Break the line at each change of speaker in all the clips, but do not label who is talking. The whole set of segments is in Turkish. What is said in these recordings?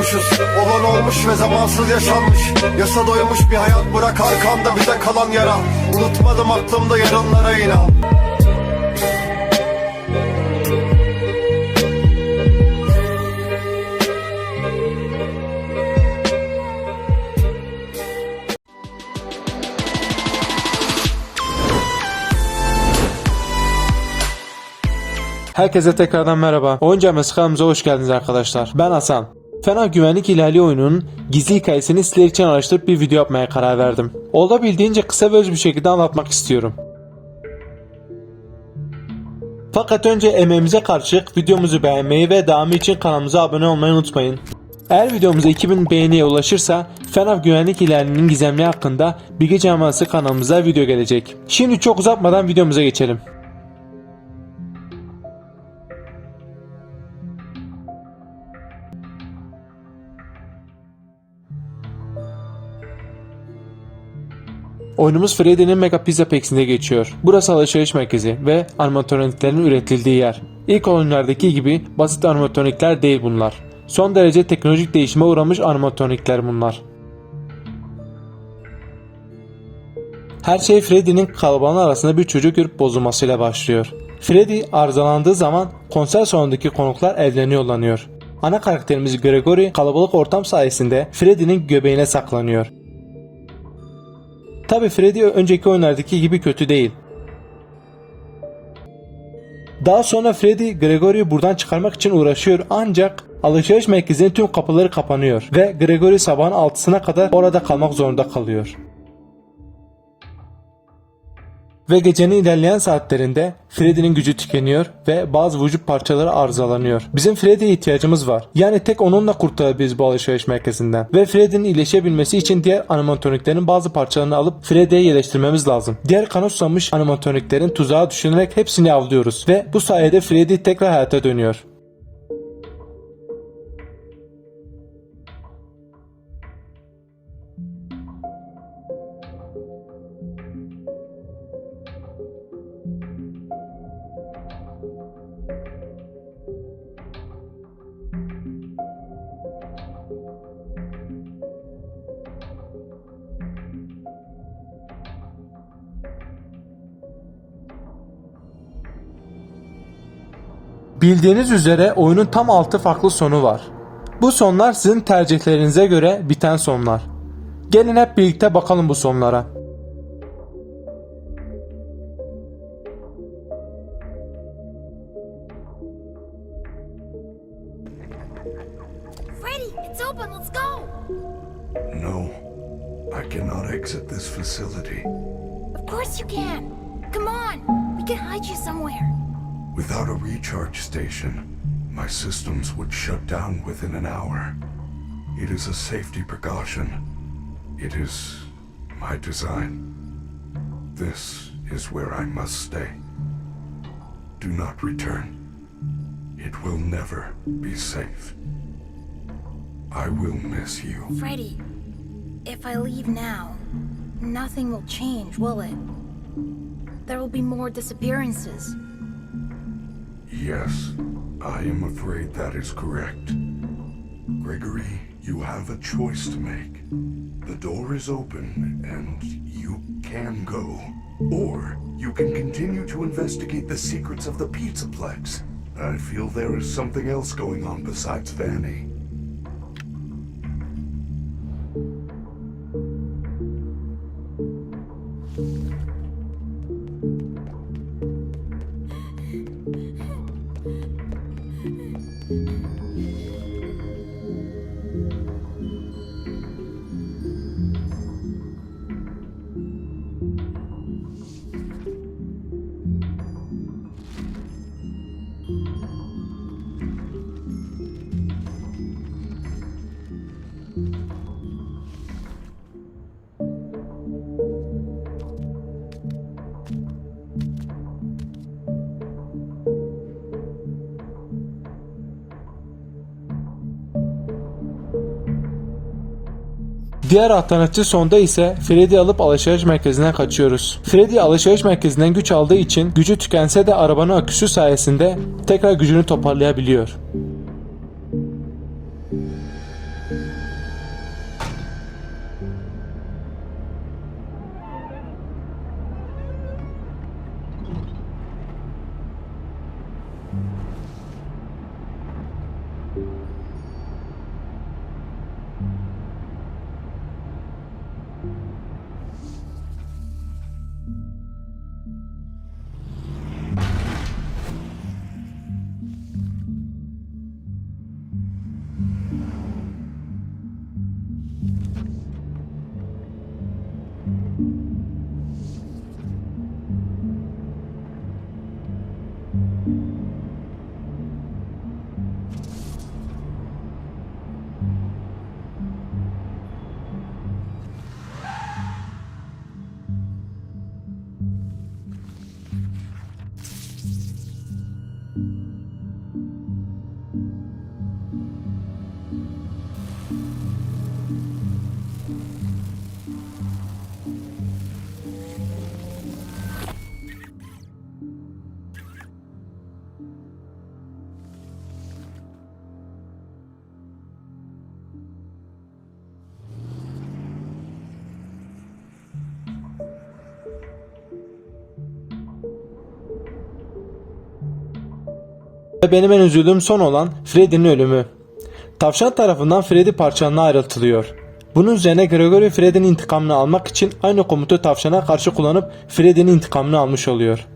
Yokmuşuz Olan olmuş ve zamansız yaşanmış Yasa doymuş bir hayat bırak arkamda bize kalan yara Unutmadım aklımda yarınlara inan
Herkese tekrardan merhaba. Oyuncu kanalımıza hoş geldiniz arkadaşlar. Ben Hasan. Fena Güvenlik İhlali oyununun gizli hikayesini sizler için araştırıp bir video yapmaya karar verdim. Olabildiğince kısa ve öz bir şekilde anlatmak istiyorum. Fakat önce emeğimize karşılık videomuzu beğenmeyi ve devamı için kanalımıza abone olmayı unutmayın. Eğer videomuza 2000 beğeniye ulaşırsa FNAF güvenlik ilerinin gizemli hakkında Bilgi Caması kanalımıza video gelecek. Şimdi çok uzatmadan videomuza geçelim. Oyunumuz Freddy'nin Mega Pizza Packs'inde geçiyor. Burası alışveriş merkezi ve animatroniklerin üretildiği yer. İlk oyunlardaki gibi basit animatronikler değil bunlar. Son derece teknolojik değişime uğramış animatronikler bunlar. Her şey Freddy'nin kalabalığın arasında bir çocuk görüp bozulmasıyla başlıyor. Freddy arızalandığı zaman konser salonundaki konuklar evlerine yollanıyor. Ana karakterimiz Gregory kalabalık ortam sayesinde Freddy'nin göbeğine saklanıyor. Tabi Freddy önceki oyunlardaki gibi kötü değil. Daha sonra Freddy Gregory'yi buradan çıkarmak için uğraşıyor ancak alışveriş merkezinin tüm kapıları kapanıyor ve Gregory sabahın 6'sına kadar orada kalmak zorunda kalıyor. Ve gecenin ilerleyen saatlerinde Freddy'nin gücü tükeniyor ve bazı vücut parçaları arızalanıyor. Bizim Freddy'ye ihtiyacımız var. Yani tek onunla kurtarabiliriz bu alışveriş merkezinden. Ve Freddy'nin iyileşebilmesi için diğer animatroniklerin bazı parçalarını alıp Freddy'ye yerleştirmemiz lazım. Diğer kanı susamış animatroniklerin tuzağa düşünerek hepsini avlıyoruz. Ve bu sayede Freddy tekrar hayata dönüyor. Bildiğiniz üzere oyunun tam 6 farklı sonu var. Bu sonlar sizin tercihlerinize göre biten sonlar. Gelin hep birlikte bakalım bu sonlara.
Freddy, it's open. Let's go.
No, I cannot exit this facility.
Of course you can. Come on. We can hide you somewhere.
Without a recharge station, my systems would shut down within an hour. It is a safety precaution. It is my design. This is where I must stay. Do not return. It will never be safe. I will miss you.
Freddy, if I leave now, nothing will change, will it? There will be more disappearances.
Yes, I am afraid that is correct. Gregory, you have a choice to make. The door is open and you can go. Or you can continue to investigate the secrets of the Pizzaplex. I feel there is something else going on besides Vanny.
Diğer alternatif sonda ise Freddy alıp alışveriş merkezine kaçıyoruz. Freddy alışveriş merkezinden güç aldığı için gücü tükense de arabanın aküsü sayesinde tekrar gücünü toparlayabiliyor. Ve benim en üzüldüğüm son olan Freddy'nin ölümü. Tavşan tarafından Freddy parçalarına ayrıltılıyor. Bunun üzerine Gregory Freddy'nin intikamını almak için aynı komutu tavşana karşı kullanıp Freddy'nin intikamını almış oluyor.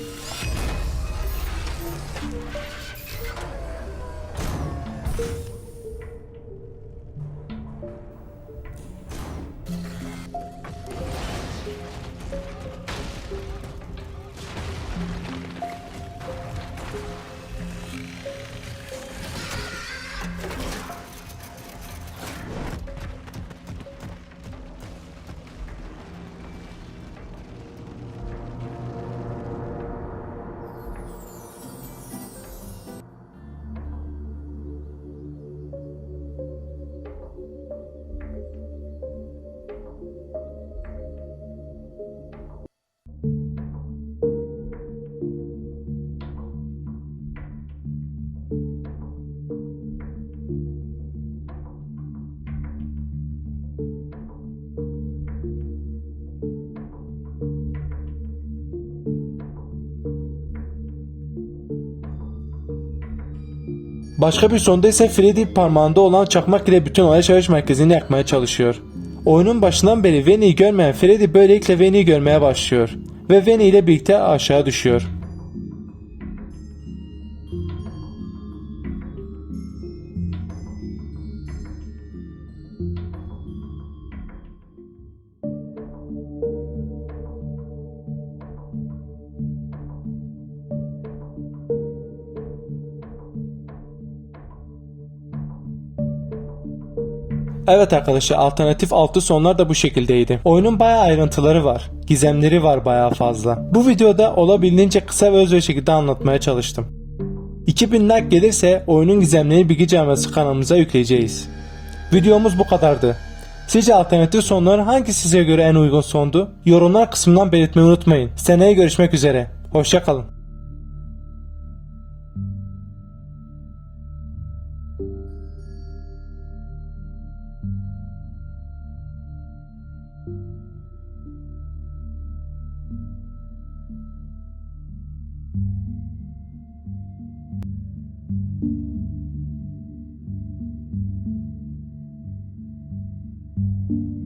Thank you.
Başka bir sonda ise Freddy parmağında olan çakmak ile bütün alışveriş merkezini yakmaya çalışıyor. Oyunun başından beri Veni'yi görmeyen Freddy böylelikle Veni'yi görmeye başlıyor ve Veni ile birlikte aşağı düşüyor. Evet arkadaşlar alternatif altı sonlar da bu şekildeydi. Oyunun bayağı ayrıntıları var. Gizemleri var bayağı fazla. Bu videoda olabildiğince kısa ve öz bir şekilde anlatmaya çalıştım. 2000 like gelirse oyunun gizemlerini Bilgi Camiası kanalımıza yükleyeceğiz. Videomuz bu kadardı. Sizce alternatif sonlar hangi size göre en uygun sondu? Yorumlar kısmından belirtmeyi unutmayın. Seneye görüşmek üzere. Hoşçakalın. thank you